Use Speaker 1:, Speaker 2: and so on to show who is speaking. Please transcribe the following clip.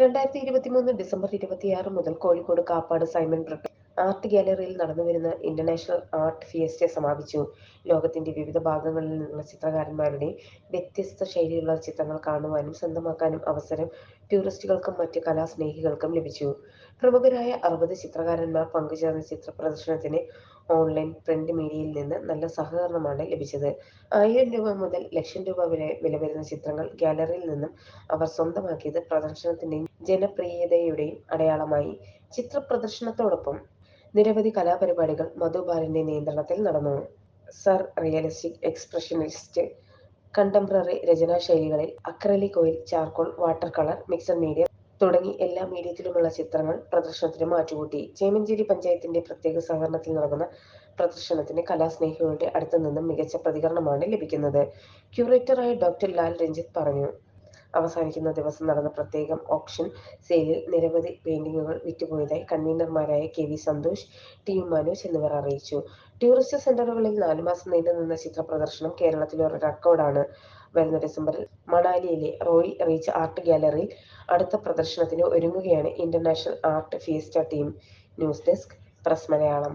Speaker 1: രണ്ടായിരത്തി ഇരുപത്തി മൂന്ന് ഡിസംബർ ഇരുപത്തിയാറ് മുതൽ Kozhikode Kappad Simon Britten art ഗാലറിയിൽ നടന്നുവരുന്ന ഇന്റർനാഷണൽ ആർട്ട് ഫിയസ്റ്റ സമാപിച്ചു. ലോകത്തിന്റെ വിവിധ ഭാഗങ്ങളിൽ നിന്നുള്ള ചിത്രകാരന്മാരുടെ വ്യത്യസ്ത ശൈലിയിലുള്ള ചിത്രങ്ങൾ കാണുവാനും സ്വന്തമാക്കാനും അവസരം ടൂറിസ്റ്റുകൾക്കും മറ്റ് കലാസ്നേഹികൾക്കും ലഭിച്ചു. പ്രമുഖരായ അറുപത് ചിത്രകാരന്മാർ പങ്കുചേർന്ന ചിത്ര പ്രദർശനത്തിന് ഓൺലൈൻ പ്രിന്റ് മീഡിയയിൽ നിന്ന് നല്ല സഹകരണമാണ് ലഭിച്ചത്. ആയിരം രൂപ മുതൽ ലക്ഷം രൂപ വരെ വില വരുന്ന ചിത്രങ്ങൾ ഗാലറിയിൽ നിന്നും അവർ സ്വന്തമാക്കിയത് പ്രദർശനത്തിന്റെയും ജനപ്രിയതയുടെയും അടയാളമായി. ചിത്ര പ്രദർശനത്തോടൊപ്പം നിരവധി കലാപരിപാടികൾ മധുബാലിന്റെ നിയന്ത്രണത്തിൽ നടന്നു. സർ റിയലിസ്റ്റിക് എക്സ്പ്രഷനിസ്റ്റ് കണ്ടംപററി രചനാ ശൈലികളിൽ acrylic oil charcoal water colour mixed media തുടങ്ങി എല്ലാ മീഡിയത്തിലുമുള്ള ചിത്രങ്ങൾ പ്രദർശനത്തിന് മാറ്റുകൂട്ടി. ചേമഞ്ചേരി പഞ്ചായത്തിന്റെ പ്രത്യേക സഹകരണത്തിൽ നടക്കുന്ന പ്രദർശനത്തിന് കലാസ്നേഹികളുടെ അടുത്തു നിന്നും മികച്ച പ്രതികരണമാണ് ലഭിക്കുന്നത്. ക്യൂറേറ്ററായ ഡോക്ടർ ലാൽ രഞ്ജിത്ത് പറഞ്ഞു അവസാനിക്കുന്ന ദിവസം നടന്ന പ്രത്യേകം ഓപ്ഷൻ സെയിലിൽ നിരവധി പെയിന്റിങ്ങുകൾ വിറ്റുപോയതായി കൺവീനർമാരായ K V Santhosh T U Manoj എന്നിവർ അറിയിച്ചു. ടൂറിസ്റ്റ് സെന്ററുകളിൽ നാലു മാസം നീണ്ടുനിന്ന ചിത്ര പ്രദർശനം കേരളത്തിലെ ഒരു റെക്കോർഡാണ് വരുന്ന ഡിസംബറിൽ മണാലിയിലെ റോയൽ റീച്ച് ആർട്ട് ഗാലറിയിൽ അടുത്ത പ്രദർശനത്തിന് ഒരുങ്ങുകയാണ് international art feast team. News desk press Malayalam.